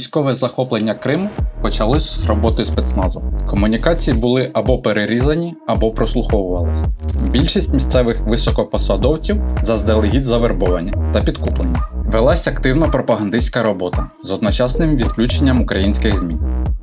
військове захоплення Криму почалось з роботи спецназу. Комунікації були або перерізані, або прослуховувалися. Більшість місцевих високопосадовців заздалегідь завербовані та підкуплені. Велась активна пропагандистська робота з одночасним відключенням українських ЗМІ.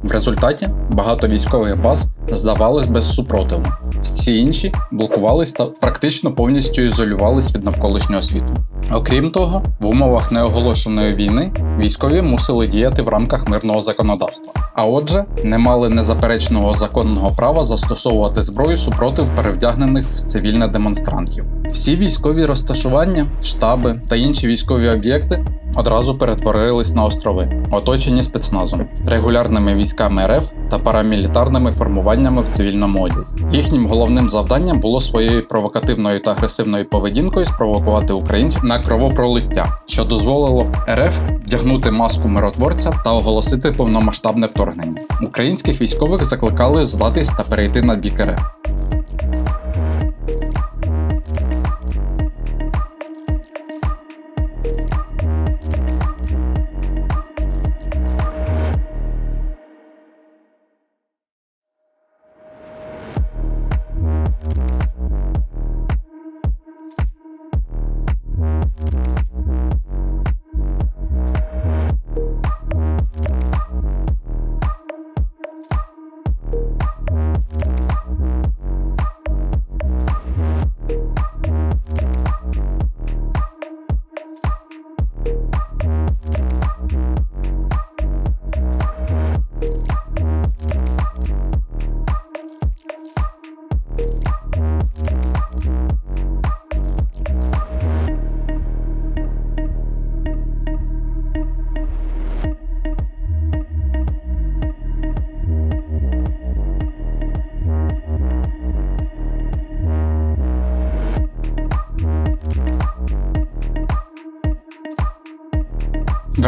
В результаті багато військових баз здавалось без супротиву. Всі інші блокувались та практично повністю ізолювались від навколишнього світу. Окрім того, в умовах неоголошеної війни військові мусили діяти в рамках мирного законодавства, а отже, не мали незаперечного законного права застосовувати зброю супротив перевдягнених в цивільне демонстрантів. Всі військові розташування, штаби та інші військові об'єкти одразу перетворились на острови, оточені спецназом, регулярними військами РФ та парамілітарними формуваннями в цивільному одязі. Їхнім головним завданням було своєю провокативною та агресивною поведінкою спровокувати українців на кровопролиття, що дозволило РФ вдягнути маску миротворця та оголосити повномасштабне вторгнення. Українських військових закликали здатись та перейти на бік РФ.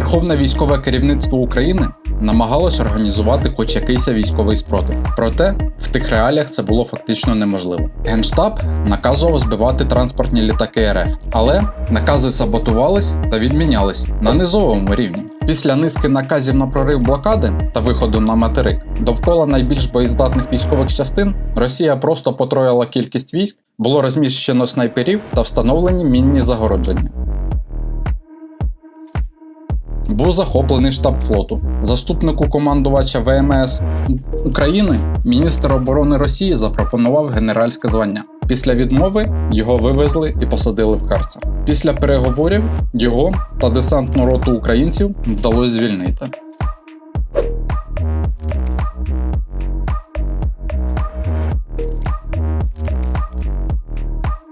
Верховне військове керівництво України намагалось організувати хоч якийсь військовий спротив. Проте в тих реаліях це було фактично неможливо. Генштаб наказував збивати транспортні літаки РФ, але накази саботувались та відмінялись на низовому рівні. Після низки наказів на прорив блокади та виходу на материк довкола найбільш боєздатних військових частин Росія просто потроїла кількість військ, було розміщено снайперів та встановлені мінні загородження. Був захоплений штаб флоту. Заступнику командувача ВМС України міністр оборони Росії запропонував генеральське звання. Після відмови його вивезли і посадили в карцер. Після переговорів його та десантну роту українців вдалося звільнити.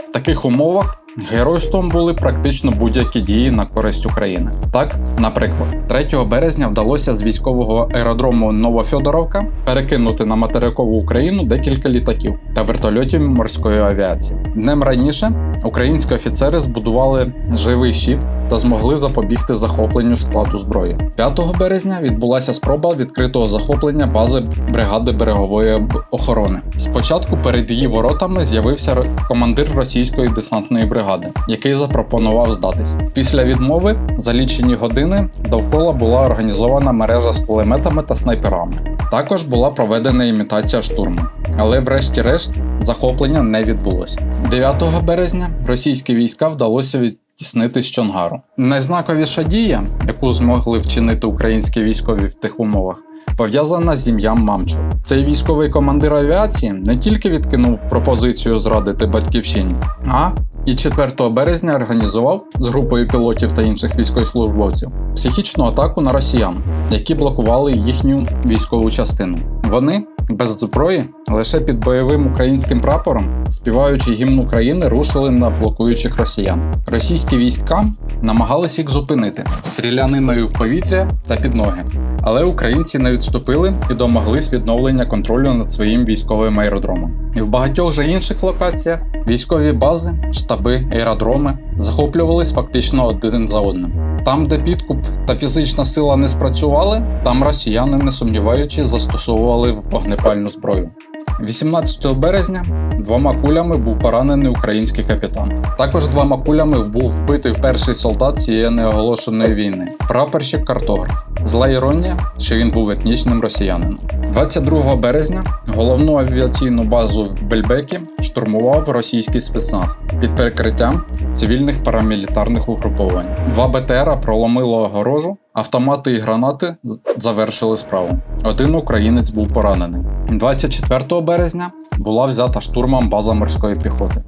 В таких умовах геройством були практично будь-які дії на користь України. Так, наприклад, 3 березня вдалося з військового аеродрому Новофьодоровка перекинути на материкову Україну декілька літаків та вертольотів морської авіації. Днем раніше українські офіцери збудували живий щит та змогли запобігти захопленню складу зброї. 5 березня відбулася спроба відкритого захоплення бази бригади берегової охорони. Спочатку перед її воротами з'явився командир російської десантної бригади, який запропонував здатись. Після відмови за лічені години довкола була організована мережа з кулеметами та снайперами. Також була проведена імітація штурму, але врешті-решт захоплення не відбулося. 9 березня російські війська вдалося відтіснити з Чонгару. Найзнаковіша дія, яку змогли вчинити українські військові в тих умовах, пов'язана з ім'ям Мамчу. Цей військовий командир авіації не тільки відкинув пропозицію зрадити батьківщині, а і 4 березня організував з групою пілотів та інших військовослужбовців психічну атаку на росіян, які блокували їхню військову частину. Вони без зброї лише під бойовим українським прапором, співаючи гімн України, рушили на блокуючих росіян. Російські війська намагались їх зупинити стріляниною в повітря та під ноги. Але українці не відступили і домоглись відновлення контролю над своїм військовим аеродромом. І в багатьох же інших локаціях військові бази, штаби, аеродроми захоплювались фактично один за одним. Там, де підкуп та фізична сила не спрацювали, там росіяни, не сумніваючись, застосовували вогнепальну зброю. 18 березня двома кулями був поранений український капітан. Також двома кулями був вбитий перший солдат цієї неоголошеної війни прапорщик картограф. Зла іронія, що він був етнічним росіянином. 22 березня головну авіаційну базу в Бельбекі штурмував російський спецназ під перекриттям цивільних парамілітарних угруповань. Два БТРа проломило огорожу, автомати і гранати завершили справу. Один українець був поранений. 24 березня була взята штурмом база морської піхоти.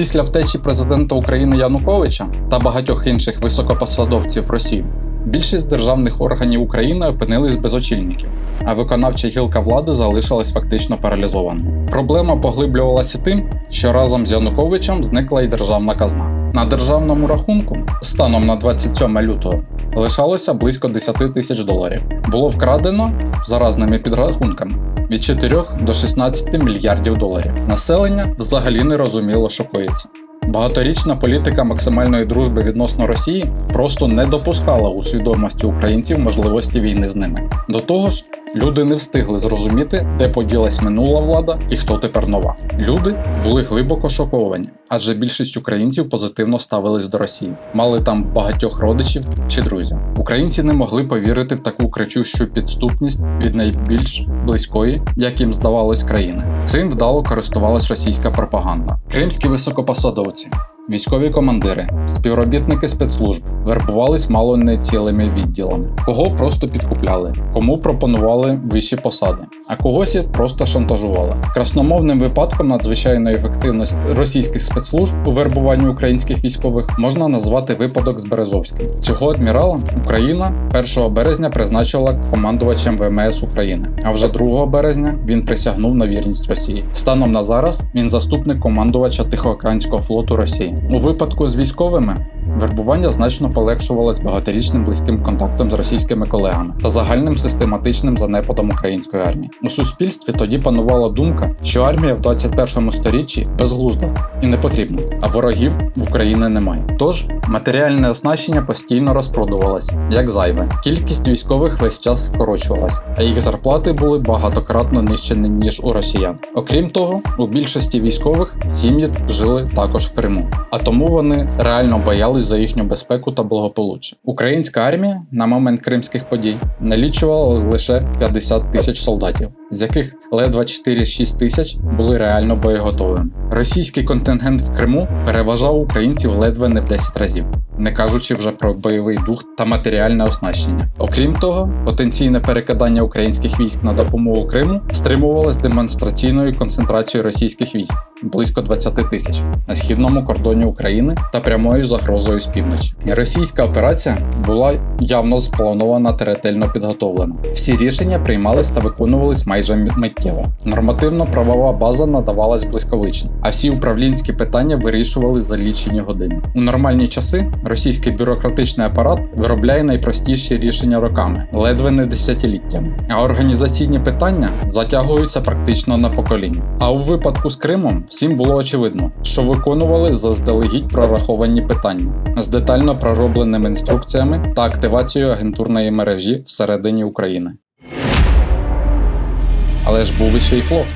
Після втечі президента України Януковича та багатьох інших високопосадовців Росії більшість державних органів України опинились без очільників, а виконавча гілка влади залишилась фактично паралізованою. Проблема поглиблювалася тим, що разом з Януковичем зникла й державна казна. На державному рахунку станом на 27 лютого лишалося близько 10 тисяч доларів. Було вкрадено за разними підрахунками від 4 до 16 мільярдів доларів. Населення взагалі не розуміло, що коїться. Багаторічна політика максимальної дружби відносно Росії просто не допускала у свідомості українців можливості війни з ними. До того ж, люди не встигли зрозуміти, де поділась минула влада і хто тепер нова. Люди були глибоко шоковані, адже більшість українців позитивно ставились до Росії, мали там багатьох родичів чи друзів. Українці не могли повірити в таку кричущу підступність від найбільш близької, як їм здавалось, країни. Цим вдало користувалась російська пропаганда. Кримські високопосадовці. Військові командири, співробітники спецслужб вербувались мало не цілими відділами, кого просто підкупляли, кому пропонували вищі посади, а когось просто шантажували. Красномовним випадком надзвичайної ефективності російських спецслужб у вербуванні українських військових можна назвати випадок з Березовським. Цього адмірала Україна 1 березня призначила командувачем ВМС України, а вже 2 березня він присягнув на вірність Росії. Станом на зараз він заступник командувача Тихоокеанського флоту Росії. У випадку з військовими вербування значно полегшувалось багаторічним близьким контактом з російськими колегами та загальним систематичним занепадом української армії. У суспільстві тоді панувала думка, що армія в 21 сторіччі безглузда і не потрібна, а ворогів в Україні немає. Тож матеріальне оснащення постійно розпродувалося, як зайве. Кількість військових весь час скорочувалась, а їх зарплати були багатократно нижчі ніж у росіян. Окрім того, у більшості військових сім'ї жили також в Криму, а тому вони реально боялись за їхню безпеку та благополуччя. Українська армія на момент кримських подій налічувала лише 50 тисяч солдатів, з яких ледве 4-6 тисяч були реально боєготовими. Російський контингент в Криму переважав українців ледве не в 10 разів. Не кажучи вже про бойовий дух та матеріальне оснащення. Окрім того, потенційне перекидання українських військ на допомогу Криму стримувалось демонстраційною концентрацією російських військ близько 20 тисяч на східному кордоні України та прямою загрозою з півночі. Російська операція була явно спланована та ретельно підготовлена. Всі рішення приймались та виконувались майже миттєво. Нормативно-правова база надавалась блискавично, а всі управлінські питання вирішувались за лічені години. У нормальні часи російський бюрократичний апарат виробляє найпростіші рішення роками, ледве не десятиліттями. А організаційні питання затягуються практично на покоління. А у випадку з Кримом всім було очевидно, що виконували заздалегідь прораховані питання з детально проробленими інструкціями та активацією агентурної мережі всередині України. Але ж був іще й флот.